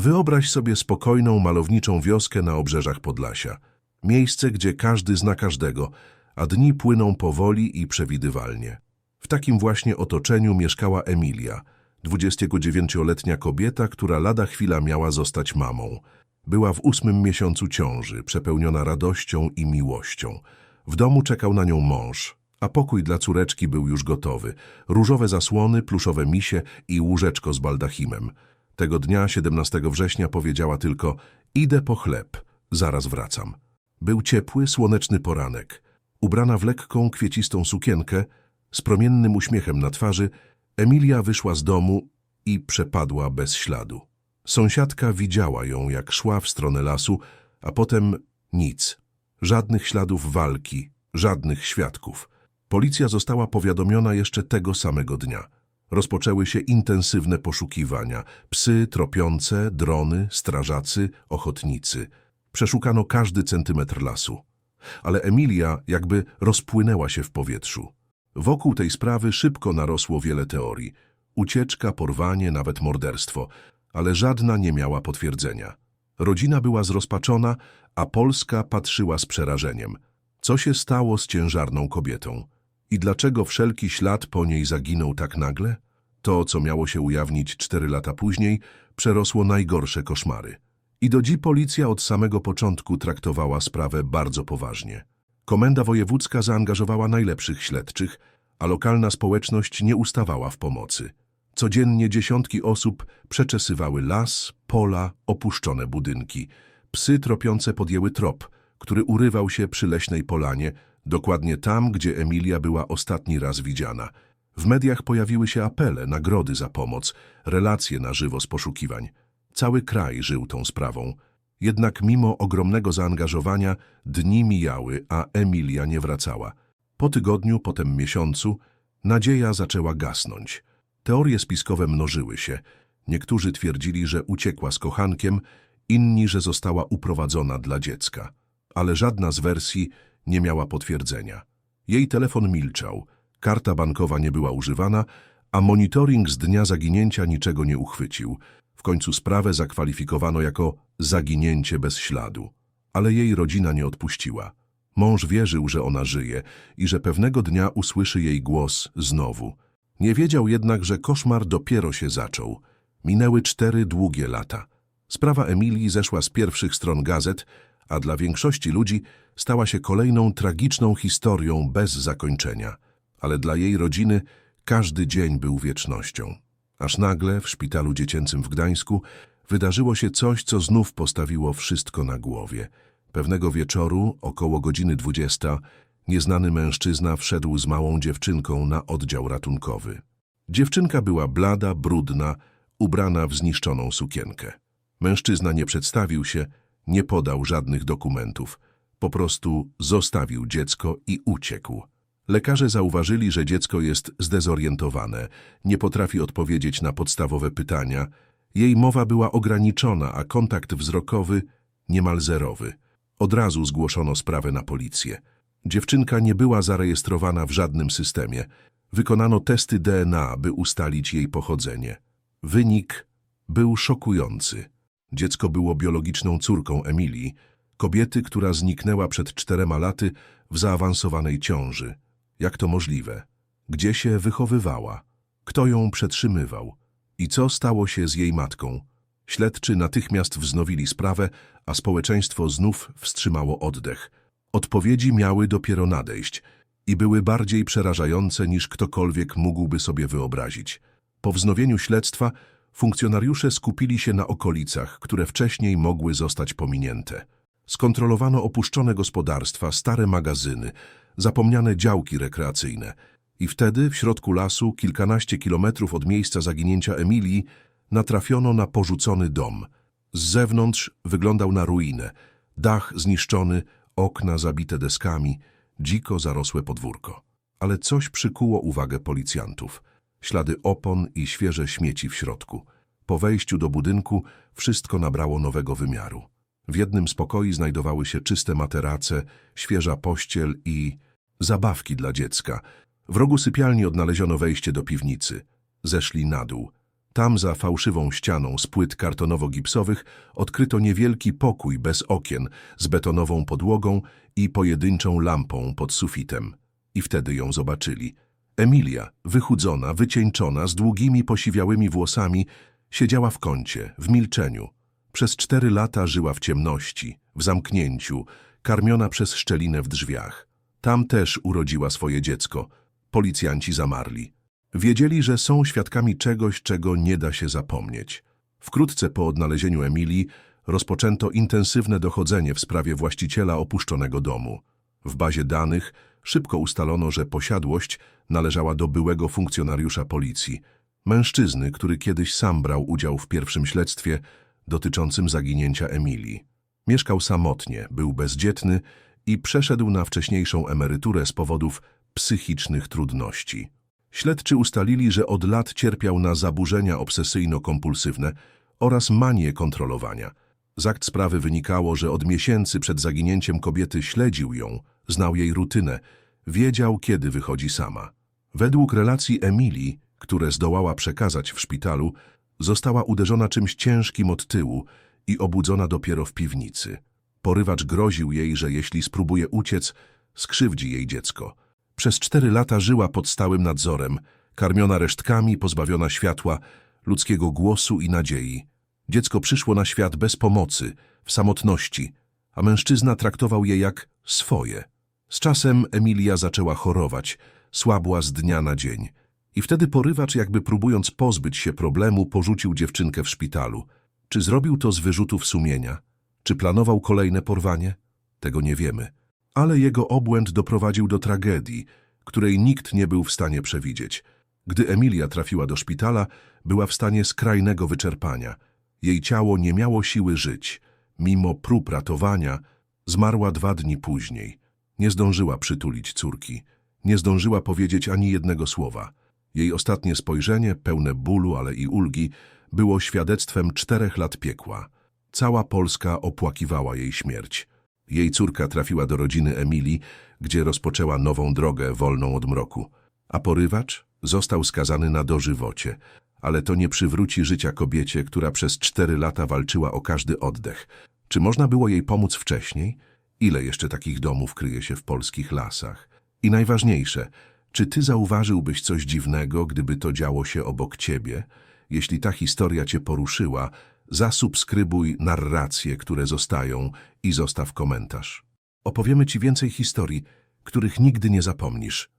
Wyobraź sobie spokojną, malowniczą wioskę na obrzeżach Podlasia. Miejsce, gdzie każdy zna każdego, a dni płyną powoli i przewidywalnie. W takim właśnie otoczeniu mieszkała Emilia, 29-letnia kobieta, która lada chwila miała zostać mamą. Była w ósmym miesiącu ciąży, przepełniona radością i miłością. W domu czekał na nią mąż, a pokój dla córeczki był już gotowy. Różowe zasłony, pluszowe misie i łóżeczko z baldachimem. Tego dnia, 17 września, powiedziała tylko idę po chleb, zaraz wracam. Był ciepły, słoneczny poranek. Ubrana w lekką, kwiecistą sukienkę, z promiennym uśmiechem na twarzy, Emilia wyszła z domu i przepadła bez śladu. Sąsiadka widziała ją, jak szła w stronę lasu, a potem nic. Żadnych śladów walki, żadnych świadków. Policja została powiadomiona jeszcze tego samego dnia. Rozpoczęły się intensywne poszukiwania. Psy tropiące, drony, strażacy, ochotnicy. Przeszukano każdy centymetr lasu. Ale Emilia jakby rozpłynęła się w powietrzu. Wokół tej sprawy szybko narosło wiele teorii. Ucieczka, porwanie, nawet morderstwo. Ale żadna nie miała potwierdzenia. Rodzina była zrozpaczona, a Polska patrzyła z przerażeniem. Co się stało z ciężarną kobietą? I dlaczego wszelki ślad po niej zaginął tak nagle? To, co miało się ujawnić cztery lata później, przerosło najgorsze koszmary. I do dziś policja od samego początku traktowała sprawę bardzo poważnie. Komenda wojewódzka zaangażowała najlepszych śledczych, a lokalna społeczność nie ustawała w pomocy. Codziennie dziesiątki osób przeczesywały las, pola, opuszczone budynki. Psy tropiące podjęły trop, który urywał się przy leśnej polanie, dokładnie tam, gdzie Emilia była ostatni raz widziana. W mediach pojawiły się apele, nagrody za pomoc, relacje na żywo z poszukiwań. Cały kraj żył tą sprawą. Jednak mimo ogromnego zaangażowania dni mijały, a Emilia nie wracała. Po tygodniu, potem miesiącu, nadzieja zaczęła gasnąć. Teorie spiskowe mnożyły się. Niektórzy twierdzili, że uciekła z kochankiem, inni, że została uprowadzona dla dziecka. Ale żadna z wersji nie miała potwierdzenia. Jej telefon milczał, karta bankowa nie była używana, a monitoring z dnia zaginięcia niczego nie uchwycił. W końcu sprawę zakwalifikowano jako zaginięcie bez śladu. Ale jej rodzina nie odpuściła. Mąż wierzył, że ona żyje i że pewnego dnia usłyszy jej głos znowu. Nie wiedział jednak, że koszmar dopiero się zaczął. Minęły cztery długie lata. Sprawa Emilii zeszła z pierwszych stron gazet, a dla większości ludzi stała się kolejną tragiczną historią bez zakończenia. Ale dla jej rodziny każdy dzień był wiecznością. Aż nagle w szpitalu dziecięcym w Gdańsku wydarzyło się coś, co znów postawiło wszystko na głowie. Pewnego wieczoru, około godziny 20, nieznany mężczyzna wszedł z małą dziewczynką na oddział ratunkowy. Dziewczynka była blada, brudna, ubrana w zniszczoną sukienkę. Mężczyzna nie przedstawił się, nie podał żadnych dokumentów. Po prostu zostawił dziecko i uciekł. Lekarze zauważyli, że dziecko jest zdezorientowane, nie potrafi odpowiedzieć na podstawowe pytania. Jej mowa była ograniczona, a kontakt wzrokowy niemal zerowy. Od razu zgłoszono sprawę na policję. Dziewczynka nie była zarejestrowana w żadnym systemie. Wykonano testy DNA, by ustalić jej pochodzenie. Wynik był szokujący. Dziecko było biologiczną córką Emilii, kobiety, która zniknęła przed czterema laty w zaawansowanej ciąży. Jak to możliwe? Gdzie się wychowywała? Kto ją przetrzymywał? I co stało się z jej matką? Śledczy natychmiast wznowili sprawę, a społeczeństwo znów wstrzymało oddech. Odpowiedzi miały dopiero nadejść i były bardziej przerażające niż ktokolwiek mógłby sobie wyobrazić. Po wznowieniu śledztwa funkcjonariusze skupili się na okolicach, które wcześniej mogły zostać pominięte. Skontrolowano opuszczone gospodarstwa, stare magazyny, zapomniane działki rekreacyjne. I wtedy, w środku lasu, kilkanaście kilometrów od miejsca zaginięcia Emilii, natrafiono na porzucony dom. Z zewnątrz wyglądał na ruinę. Dach zniszczony, okna zabite deskami, dziko zarosłe podwórko. Ale coś przykuło uwagę policjantów. Ślady opon i świeże śmieci w środku. Po wejściu do budynku wszystko nabrało nowego wymiaru. W jednym z pokoi znajdowały się czyste materace, świeża pościel i zabawki dla dziecka. W rogu sypialni odnaleziono wejście do piwnicy. Zeszli na dół. Tam za fałszywą ścianą z płyt kartonowo-gipsowych odkryto niewielki pokój bez okien, z betonową podłogą i pojedynczą lampą pod sufitem. I wtedy ją zobaczyli. Emilia, wychudzona, wycieńczona, z długimi, posiwiałymi włosami, siedziała w kącie, w milczeniu. Przez cztery lata żyła w ciemności, w zamknięciu, karmiona przez szczelinę w drzwiach. Tam też urodziła swoje dziecko. Policjanci zamarli. Wiedzieli, że są świadkami czegoś, czego nie da się zapomnieć. Wkrótce po odnalezieniu Emilii rozpoczęto intensywne dochodzenie w sprawie właściciela opuszczonego domu. W bazie danych szybko ustalono, że posiadłość należała do byłego funkcjonariusza policji, mężczyzny, który kiedyś sam brał udział w pierwszym śledztwie dotyczącym zaginięcia Emilii. Mieszkał samotnie, był bezdzietny i przeszedł na wcześniejszą emeryturę z powodów psychicznych trudności. Śledczy ustalili, że od lat cierpiał na zaburzenia obsesyjno-kompulsywne oraz manię kontrolowania. Z akt sprawy wynikało, że od miesięcy przed zaginięciem kobiety śledził ją, znał jej rutynę, wiedział, kiedy wychodzi sama. Według relacji Emilii, które zdołała przekazać w szpitalu, została uderzona czymś ciężkim od tyłu i obudzona dopiero w piwnicy. Porywacz groził jej, że jeśli spróbuje uciec, skrzywdzi jej dziecko. Przez cztery lata żyła pod stałym nadzorem, karmiona resztkami, pozbawiona światła, ludzkiego głosu i nadziei. Dziecko przyszło na świat bez pomocy, w samotności, a mężczyzna traktował je jak swoje. Z czasem Emilia zaczęła chorować, słabła z dnia na dzień. I wtedy porywacz, jakby próbując pozbyć się problemu, porzucił dziewczynkę w szpitalu. Czy zrobił to z wyrzutów sumienia? Czy planował kolejne porwanie? Tego nie wiemy. Ale jego obłęd doprowadził do tragedii, której nikt nie był w stanie przewidzieć. Gdy Emilia trafiła do szpitala, była w stanie skrajnego wyczerpania. Jej ciało nie miało siły żyć. Mimo prób ratowania, zmarła dwa dni później. Nie zdążyła przytulić córki. Nie zdążyła powiedzieć ani jednego słowa. Jej ostatnie spojrzenie, pełne bólu, ale i ulgi, było świadectwem czterech lat piekła. Cała Polska opłakiwała jej śmierć. Jej córka trafiła do rodziny Emilii, gdzie rozpoczęła nową drogę wolną od mroku. A porywacz został skazany na dożywocie. Ale to nie przywróci życia kobiecie, która przez cztery lata walczyła o każdy oddech. Czy można było jej pomóc wcześniej? Ile jeszcze takich domów kryje się w polskich lasach? I najważniejsze, czy ty zauważyłbyś coś dziwnego, gdyby to działo się obok ciebie? Jeśli ta historia cię poruszyła, zasubskrybuj narracje, które zostają i zostaw komentarz. Opowiemy ci więcej historii, których nigdy nie zapomnisz.